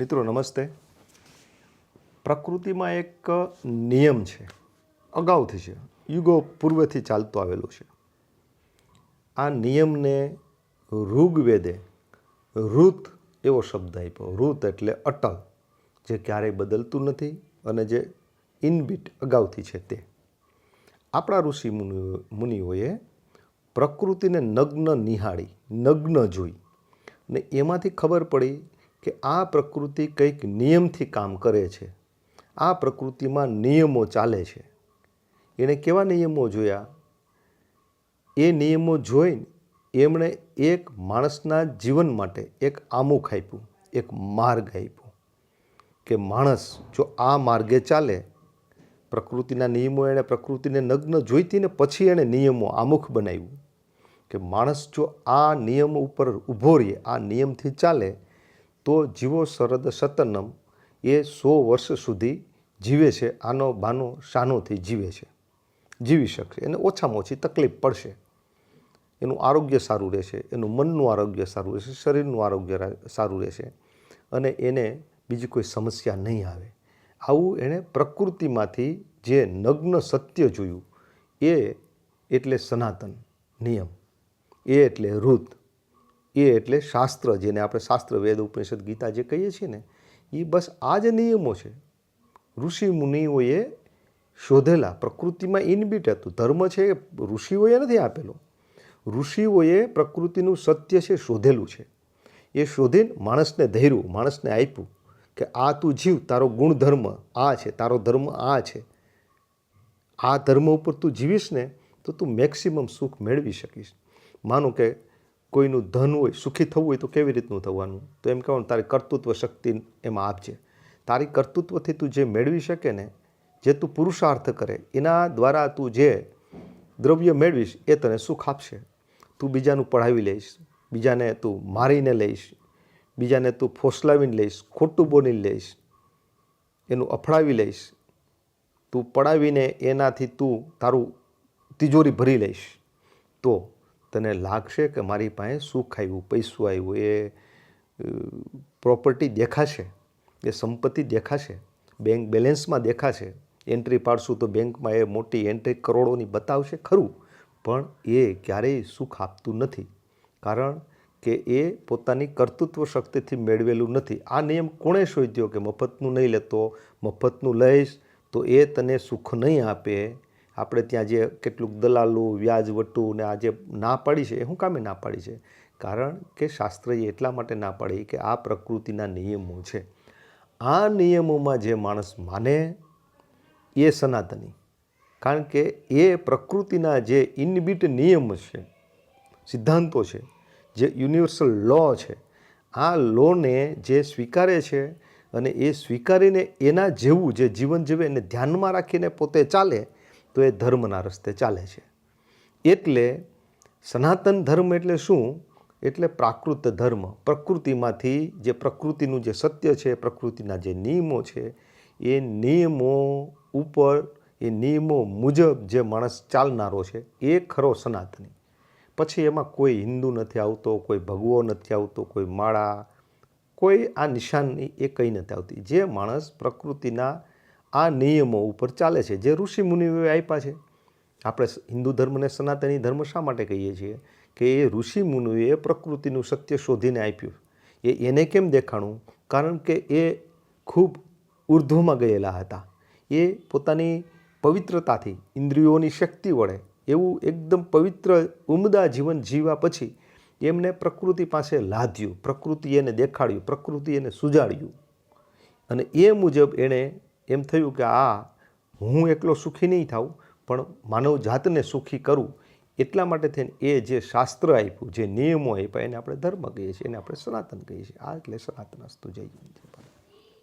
મિત્રો, નમસ્તે. પ્રકૃતિમાં એક નિયમ છે. અગાઉથી છે. યુગો પૂર્વથી ચાલતો આવેલો છે. આ નિયમને ઋગ્વેદે ઋત એવો શબ્દ આપ્યો. ઋત એટલે અટલ, જે ક્યારેય બદલતું નથી અને જે ઇનબીટ અગાઉથી છે તે. આપણા ઋષિ મુનિ, મુનિઓએ પ્રકૃતિને નગ્ન નિહાળી, નગ્ન જોઈ. ને એમાંથી ખબર પડી કે આ પ્રકૃતિ કંઈક નિયમથી કામ કરે છે. આ પ્રકૃતિમાં નિયમો ચાલે છે. એણે કેવા નિયમો જોયા? એ નિયમો જોઈને એમણે એક માણસના જીવન માટે એક આમુખ આપ્યું, એક માર્ગ આપ્યો કે માણસ જો આ માર્ગે ચાલે, પ્રકૃતિના નિયમો એણે પ્રકૃતિને નગ્ન જોઈતી ને પછી એણે નિયમો આમુખ બનાવ્યું કે માણસ જો આ નિયમ ઉપર ઊભો રહે, આ નિયમથી ચાલે તો જીવો શરદ સતનમ એ સો વર્ષ સુધી જીવે છે. આનો બાનો શાનોથી જીવે છે. જીવી શકશે. એને ઓછામાં ઓછી તકલીફ પડશે. એનું આરોગ્ય સારું રહેશે. એનું મનનું આરોગ્ય સારું રહેશે. શરીરનું આરોગ્ય સારું રહેશે. અને એને બીજી કોઈ સમસ્યા નહીં આવે. આવું એણે પ્રકૃતિમાંથી જે નગ્ન સત્ય જોયું, એ એટલે સનાતન નિયમ. એ એટલે ઋત. એ એટલે શાસ્ત્ર, જેને આપણે શાસ્ત્ર, વેદ, ઉપનિષદ, ગીતા જે કહીએ છીએ ને એ બસ આ જ નિયમો છે. ઋષિ મુનિઓએ શોધેલા, પ્રકૃતિમાં ઇનબીટ હતું. ધર્મ છે એ ઋષિઓએ નથી આપેલો. ઋષિઓએ પ્રકૃતિનું સત્ય છે શોધેલું છે. એ શોધીને માણસને ધૈર્યું, માણસને આપ્યું કે આ તું જીવ, તારો ગુણધર્મ આ છે, તારો ધર્મ આ છે. આ ધર્મ ઉપર તું જીવીશ ને, તો તું મેક્સિમમ સુખ મેળવી શકીશ. માનો કે કોઈનું ધન હોય, સુખી થવું હોય તો કેવી રીતનું થવાનું? તો એમ કહેવાનું તારી કર્તૃત્વ શક્તિ એમાં આપજે. તારી કર્તૃત્વથી તું જે મેળવી શકે ને, જે તું પુરુષાર્થ કરે, એના દ્વારા તું જે દ્રવ્ય મેળવીશ, એ તને સુખ આપશે. તું બીજાનું પઢાવી લઈશ, બીજાને તું મારીને લઈશ, બીજાને તું ફોસલાવીને લઈશ, ખોટું બોલીને લઈશ, એનું અફડાવી લઈશ. તું પડાવીને એનાથી તું તારું તિજોરી ભરી લઈશ. તો તને લાગશે કે મારી પાસે સુખ આવ્યું પૈસું આવ્યું, એ પ્રોપર્ટી દેખાશે, એ સંપત્તિ દેખાશે બેંક બેલેન્સમાં દેખાશે એન્ટ્રી પાડશું તો બેંકમાં એ મોટી એન્ટ્રી કરોડોની બતાવશે, ખરું, પણ એ ક્યારેય સુખ આપતું નથી, કારણ કે એ પોતાની કર્તૃત્વ શક્તિથી મેળવેલું નથી. આ નિયમ કોણે શોધ્યો કે મફતનું નહીં લેતો, મફતનું લઈશ, તો એ તને સુખ નહીં આપે? આપણે ત્યાં જે કેટલુંક દલાલો વ્યાજવટું ને આ જે ના પાડી છે, એ શું કામે ના પાડી છે? કારણ કે શાસ્ત્રએ એટલા માટે ના પાડી કે આ પ્રકૃતિના નિયમો છે. આ નિયમોમાં જે માણસ માને, એ સનાતની. કારણ કે એ પ્રકૃતિના જે ઇનબિટ નિયમ છે, સિદ્ધાંતો છે, જે યુનિવર્સલ લો છે, આ લોને જે સ્વીકારે છે અને એ સ્વીકારીને એના જેવું જે જીવન જીવે એને ધ્યાનમાં રાખીને પોતે ચાલે તો એ ધર્મના રસ્તે ચાલે છે. એટલે સનાતન ધર્મ એટલે શું? એટલે પ્રાકૃત ધર્મ. પ્રકૃતિમાંથી જે પ્રકૃતિનું જે સત્ય છે, પ્રકૃતિના જે નિયમો છે, એ નિયમો ઉપર, એ નિયમો મુજબ જે માણસ ચાલનારો છે, એ ખરો સનાતની. પછી એમાં કોઈ હિન્દુ નથી આવતો, કોઈ ભગવો નથી આવતો, કોઈ માળા, કોઈ આ નિશાનની એ કંઈ નથી આવતી. જે માણસ પ્રકૃતિના આ નિયમો ઉપર ચાલે છે, જે ઋષિ મુનિઓએ આપ્યા છે. આપણે હિન્દુ ધર્મને સનાતની ધર્મ શા માટે કહીએ છીએ? કે એ ઋષિ મુનિઓએ પ્રકૃતિનું સત્ય શોધીને આપ્યું. એ એને કેમ દેખાણું? કારણ કે એ ખૂબ ઉર્ધ્વમાં ગયેલા હતા. એ પોતાની પવિત્રતાથી, ઇન્દ્રિયોની શક્તિ વડે એવું એકદમ પવિત્ર, ઉમદા જીવન જીવ્યા પછી એમને પ્રકૃતિ પાસે લાદ્યું. પ્રકૃતિ એને દેખાડ્યું, પ્રકૃતિ એને સુજાડ્યું. અને એ મુજબ એણે એમ થયું કે આ હું એકલો સુખી નહીં થાઉં, પણ માનવ જાતને સુખી કરું એટલા માટે થઈને એ જે શાસ્ત્ર આપ્યું, જે નિયમો આપ્યા, એને આપણે ધર્મ કહીએ છીએ, એને આપણે સનાતન કહીએ છીએ. આ એટલે સનાતન અસ્તુ જય